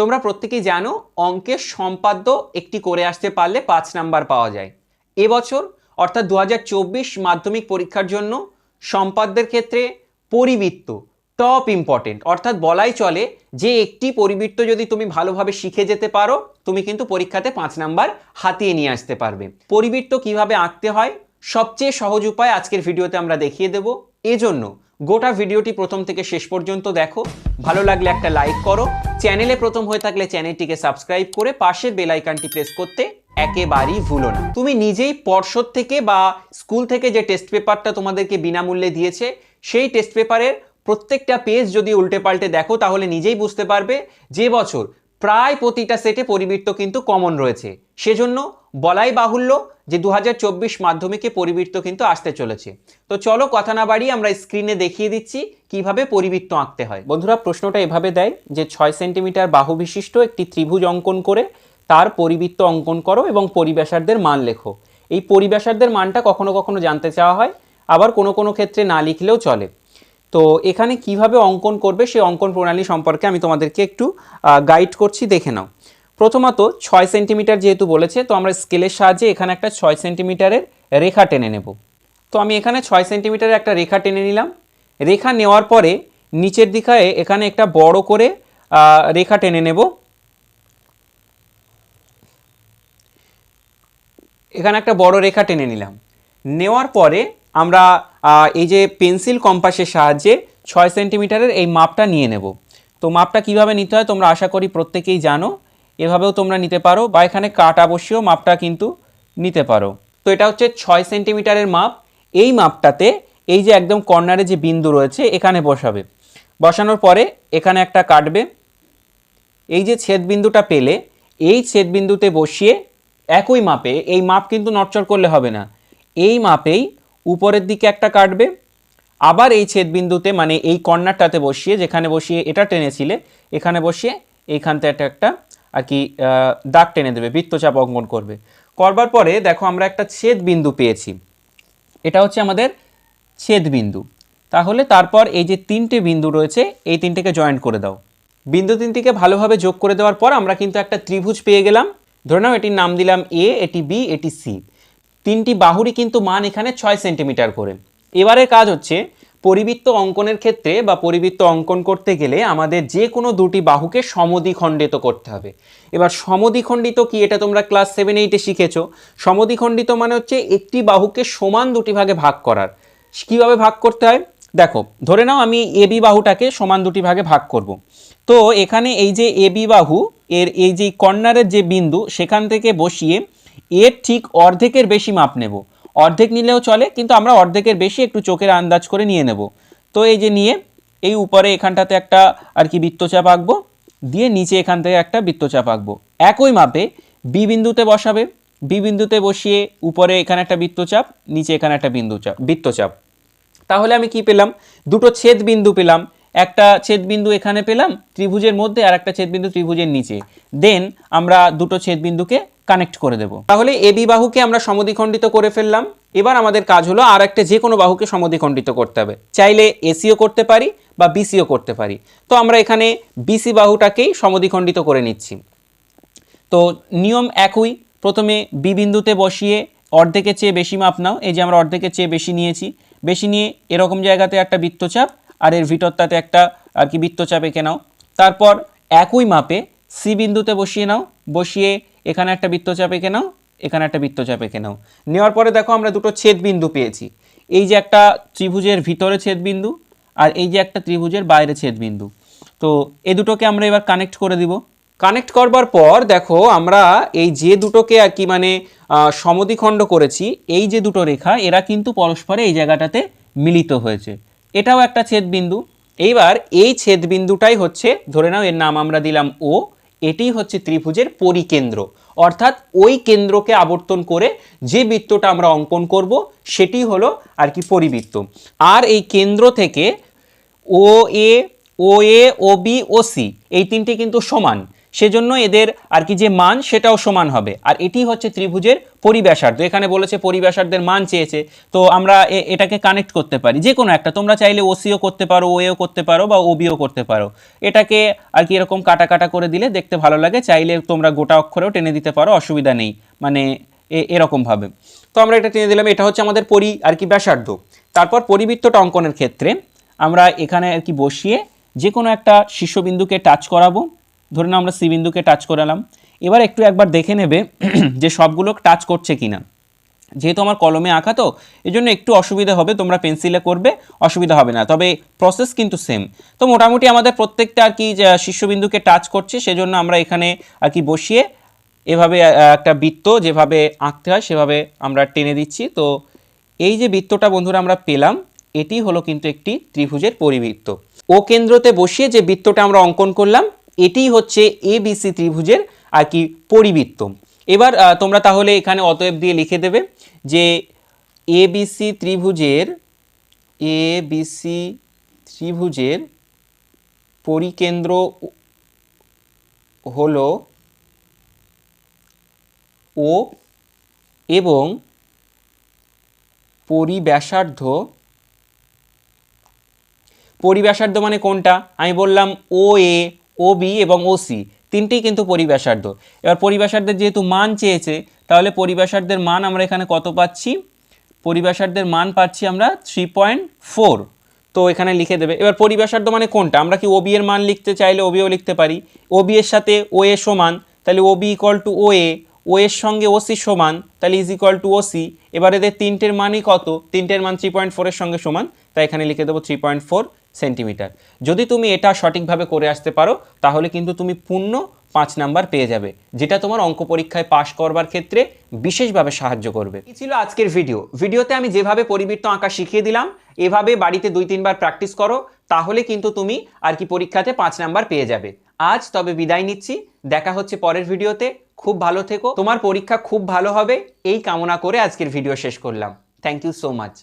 তোমরা প্রত্যেকেই জানো, অঙ্কের সম্পাদ্য একটি করে আসতে পারলে পাঁচ নাম্বার পাওয়া যায়। এবছর, অর্থাৎ দু হাজার চব্বিশ মাধ্যমিক পরীক্ষার জন্য সম্পাদ্যের ক্ষেত্রে পরিবৃত্ত টপ ইম্পর্টেন্ট অর্থাৎ বলাই চলে যে একটি পরিবৃত্ত যদি তুমি ভালোভাবে শিখে যেতে পারো, তুমি কিন্তু পরীক্ষাতে পাঁচ নাম্বার হাতিয়ে নিয়ে আসতে পারবে। পরিবৃত্ত কীভাবে আঁকতে হয়, সবচেয়ে সহজ উপায় আজকের ভিডিওতে আমরা দেখিয়ে দেব। এজন্য গোটা ভিডিওটি প্রথম থেকে শেষ পর্যন্ত দেখো। ভালো লাগলে একটা লাইক করো। চ্যানেলে প্রথম হয়ে থাকলে চ্যানেলটিকে সাবস্ক্রাইব করে পাশের বেল আইকনটি প্রেস করতে একেবারেই ভুলো না। তুমি নিজেই পর্ষদ থেকে বা স্কুল থেকে যে টেস্ট পেপারটা তোমাদেরকে বিনামূল্যে দিয়েছে, সেই টেস্ট পেপারের প্রত্যেকটা পেজ যদি উল্টে পাল্টে দেখো, তাহলে নিজেই বুঝতে পারবে যে বছর প্রায় প্রতিটা সেটে পরিবৃত্ত কিন্তু কমন রয়েছে। সেজন্য বলাই বাহুল্য যে দু হাজার চব্বিশ মাধ্যমিকে পরিবৃত্ত কিন্তু আসতে চলেছে। তো চলো কথা না বাড়িয়ে আমরা স্ক্রিনে দেখিয়ে দিচ্ছি কীভাবে পরিবৃত্ত আঁকতে হয়। বন্ধুরা প্রশ্নটা এভাবে দেয় যে ছয় সেন্টিমিটার বাহু বিশিষ্ট একটি ত্রিভুজ অঙ্কন করে তার পরিবৃত্ত অঙ্কন করো এবং পরিবেশারদের মান লেখো। এই পরিবেশারদের মানটা কখনো কখনো জানতে চাওয়া হয়, আবার কোনো কোনো ক্ষেত্রে না লিখলেও চলে। তো এখানে কীভাবে অঙ্কন করবে সেই অঙ্কন প্রণালী সম্পর্কে আমি তোমাদেরকে একটু গাইড করছি, দেখে নাও। প্রথমত ছয় সেন্টিমিটার যেহেতু বলেছে, তো আমরা স্কেলের সাহায্যে এখানে একটা ছয় সেন্টিমিটারের রেখা টেনে নেব। তো আমি এখানে ছয় সেন্টিমিটারের একটা রেখা টেনে নিলাম। রেখা নেওয়ার পরে নিচের দিকে এখানে একটা বড় করে রেখা টেনে নেব। এখানে একটা বড় রেখা টেনে নিলাম। নেওয়ার পরে আমরা এই যে পেন্সিল কম্পাসের সাহায্যে ছয় সেন্টিমিটারের এই মাপটা নিয়ে নেব। তো মাপটা কীভাবে নিতে হয় তোমরা আশা করি প্রত্যেকেই জানো। এভাবেও তোমরা নিতে পারো বা এখানে কাটা বসিয়েও মাপটা কিন্তু নিতে পারো। তো এটা হচ্ছে ছয় সেন্টিমিটারের মাপ। এই মাপটাতে এই যে একদম কর্নারে যে বিন্দু রয়েছে, এখানে বসাবে। বসানোর পরে এখানে একটা কাটবে। এই যে ছেদ বিন্দুটা পেলে, এই ছেদ বিন্দুতে বসিয়ে একই মাপে, এই মাপ কিন্তু নড়চড় করলে হবে না। এই মাপেই উপরের দিকে একটা কাটবে। আবার এই ছেদ বিন্দুতে মানে এই কর্নারটাতে বসিয়ে, যেখানে বসিয়ে এটা টেনেছিলে, এখানে বসিয়ে এইখানতে একটা একটা আর কি দাগ টেনে দেবে, বৃত্তচাপ অঙ্কন করবে। করবার পরে দেখো আমরা একটা ছেদ বিন্দু পেয়েছি। এটা হচ্ছে আমাদের ছেদ বিন্দু। তাহলে তারপর এই যে তিনটে বিন্দু রয়েছে, এই তিনটেকে জয়েন্ট করে দাও। বিন্দু তিনটিকে ভালোভাবে যোগ করে দেওয়ার পর আমরা কিন্তু একটা ত্রিভুজ পেয়ে গেলাম। ধরে নাও, এটির নাম দিলাম এ এটি বি এটি সি তিনটি বাহুরই কিন্তু মান এখানে ছয় সেন্টিমিটার করে। এবারে কাজ হচ্ছে পরিবৃত্ত অঙ্কনের ক্ষেত্রে বা পরিবৃত্ত অঙ্কন করতে গেলে আমাদের যে কোনো দুটি বাহুকে সমদ্বিখণ্ডিত করতে হবে। এবার সমদ্বিখণ্ডিত কি এটা তোমরা ক্লাস সেভেন এইটে শিখেছো। সমদ্বিখণ্ডিত মানে হচ্ছে একটি বাহুকে সমান দুটি ভাগে ভাগ করার। কীভাবে ভাগ করতে হয়? দেখো, ধরে নাও আমি এবি বাহুটাকে সমান দুটি ভাগে ভাগ করব। তো এখানে এই যে এবি বাহু, এর এই যে কর্নারের যে বিন্দু, সেখান থেকে বসিয়ে এর ঠিক অর্ধেকের বেশি মাপ নেব। অর্ধেক নিলেও চলে, কিন্তু আমরা অর্ধেকের বেশি একটু চোখের আন্দাজ করে নিয়ে নেব। তো এই যে নিয়ে, এই উপরে এখানটাতে একটা আর কি বৃত্তচাপ আঁকবো, দিয়ে নিচে এখান থেকে একটা বৃত্তচাপ আঁকবো। একই মাপে বি বিন্দুতে বসাবে বি বিন্দুতে বসিয়ে উপরে এখানে একটা বৃত্তচাপ, নিচে এখানে একটা বিন্দুচাপ, বৃত্তচাপ। তাহলে আমি কি পেলাম? দুটো ছেদ বিন্দু পেলাম, একটা ছেদ বিন্দু এখানে পেলাম, ত্রিভুজের মধ্যে আর একটা ছেদ বিন্দু ত্রিভুজের নিচে। দেন আমরা দুটো ছেদ বিন্দুকে কানেক্ট করে দেব। তাহলে এবি বাহুকে আমরা সমদ্বিখণ্ডিত করে ফেললাম। এবার আমাদের কাজ হলো আর একটা যে কোনো বাহুকে সমদ্বিখণ্ডিত করতে হবে। চাইলে এসিও করতে পারি বা বিসিও করতে পারি। তো আমরা এখানে বিসি বাহুটাকেই সমদ্বিখণ্ডিত করে নিচ্ছি। তো নিয়ম একই। প্রথমে বি বিন্দুতে বসিয়ে অর্ধেকের চেয়ে বেশি মাপ নাও। এই যে আমরা অর্ধেকের চেয়ে বেশি নিয়েছি। বেশি নিয়ে এরকম জায়গাতে একটা বৃত্তচাপ আর এর ভিতরটাতে একটা আর কি বৃত্তচাপ এঁকে নাও। তারপর একই মাপে সি বিন্দুতে বসিয়ে নাও। বসিয়ে এখানে একটা বৃত্তচাপ এঁকে নাও এখানে একটা বৃত্তচাপ এঁকে নাও। নেওয়ার পরে দেখো আমরা দুটো ছেদবিন্দু পেয়েছি। এই যে একটা ত্রিভুজের ভিতরে ছেদবিন্দু আর এই যে একটা ত্রিভুজের বাইরে ছেদবিন্দু। তো এই দুটোকে আমরা এবার কানেক্ট করে দিব। কানেক্ট করবার পর দেখো আমরা এই যে দুটোকে আর কি মানে আহ, সমদ্বিখণ্ড করেছি এই যে দুটো রেখা এরা কিন্তু পরস্পরে এই জায়গাটাতে মিলিত হয়েছে। এটাও একটা ছেদ বিন্দু এইবার এই ছেদবিন্দুটাই হচ্ছে ধরে নাও এর নাম আমরা দিলাম ও এটি হচ্ছে ত্রিভুজের পরিকেন্দ্র। অর্থাৎ ওই কেন্দ্রকে আবর্তন করে যে বৃত্তটা আমরা অঙ্কন করব, সেটি হলো আর কি পরিবৃত্ত। আর এই কেন্দ্র থেকে ও A O A, O B, O C, এই তিনটি কিন্তু সমান। সেজন্য এদের আর কি যে মান সেটাও সমান হবে। আর এটি হচ্ছে ত্রিভুজের পরিব্যাসার্ধ। এখানে বলেছে পরিব্যাসার্ধের মান চেয়েছে। তো আমরা এটাকে কানেক্ট করতে পারি। যে কোনো একটা। তোমরা চাইলে ওসিও করতে পারো ওএও করতে পারো বা ওবিও করতে পারো। এটাকে আর কি এরকম কাটা কাটা করে দিলে দেখতে ভালো লাগে। চাইলে তোমরা গোটা অক্ষরেও টেনে দিতে পারো, অসুবিধা নেই। মানে এরকমভাবে তো আমরা এটা টেনে দিলাম। এটা হচ্ছে আমাদের পরি আর কি ব্যাসার্ধ। তারপর পরিবৃত্তটা অঙ্কনের ক্ষেত্রে আমরা এখানে আর কি বসিয়ে যে কোনো একটা শীর্ষবিন্দুকে টাচ করাবো। ধরে নাও আমরা সি বিন্দুকে টাচ করালাম। এবার একটু একবার দেখে নেবে যে সবগুলো টাচ করছে কিনা। যেহেতু আমার কলমে আঁকা তো এই জন্য একটু অসুবিধা হবে, তোমরা পেন্সিলে করবে, অসুবিধা হবে না। তবে প্রসেস কিন্তু সেম তো মোটামুটি আমাদের প্রত্যেকটা আর কি যে শীর্ষবিন্দুকে টাচ করছে, সেজন্য আমরা এখানে আর কি বসিয়ে এভাবে একটা বৃত্ত যেভাবে আঁকতে হয়, সেভাবে আমরা টেনে দিচ্ছি। তো এই যে বৃত্তটা বন্ধুরা আমরা পেলাম, এটি হলো কিন্তু একটি ত্রিভুজের পরিবৃত্ত। ও কেন্দ্রতে বসিয়ে যে বৃত্তটা আমরা অঙ্কন করলাম এটি হচ্ছে এ বিসি ত্রিভুজের আর কি পরিবৃত্ত। এবার তোমরা তাহলে এখানে অতএব দিয়ে লিখে দেবে যে এ বিসি ত্রিভুজের এ বিসি ত্রিভুজের পরিকেন্দ্র হল ও এবং পরিব্যাসার্ধ পরিব্যাসার্ধ মানে কোনটা? আমি বললাম ও এ ও বি এবং ও সি তিনটেই কিন্তু পরিবেশার্ধ। এবার পরিব্যাসার্ধের যেহেতু মান চেয়েছে, তাহলে পরিব্যাসার্ধের মান আমরা এখানে কত পাচ্ছি? পরিব্যাসার্ধের মান পাচ্ছি আমরা থ্রি পয়েন্ট ফোর তো এখানে লিখে দেবে। এবার পরিবেশার্ধ মানে কোনটা? আমরা কি ওবি এর মান লিখতে চাইলে ওবিও লিখতে পারি। ওবি এর সাথে ও এ সমান, তাহলে OB equal to O A O এর সঙ্গে ওসি সমান, তাহলে ইজ ইকুয়াল টু ওসি এবার এদের তিনটের মানই কত? তিনটের মান থ্রি পয়েন্ট ফোরের সঙ্গে সমান, তাই এখানে লিখে দেবো থ্রি পয়েন্ট ফোর সেন্টিমিটার। যদি তুমি এটা সঠিকভাবে করে আসতে পারো, তাহলে কিন্তু তুমি পূর্ণ পাঁচ নাম্বার পেয়ে যাবে, যেটা তোমার অঙ্ক পরীক্ষায় পাশ করবার ক্ষেত্রে বিশেষভাবে সাহায্য করবে। এই ছিল আজকের ভিডিও ভিডিওতে আমি যেভাবে পরিবৃত্ত আঁকা শিখিয়ে দিলাম, এভাবে বাড়িতে দুই তিনবার প্র্যাকটিস করো, তাহলে কিন্তু তুমি আর কি পরীক্ষাতে পাঁচ নাম্বার পেয়ে যাবে। আজ তবে বিদায় নিচ্ছি, দেখা হচ্ছে পরের ভিডিওতে। খুব ভালো থেকো। তোমার পরীক্ষা খুব ভালো হবে। এই কামনা করে আজকের ভিডিও শেষ করলাম। Thank you so much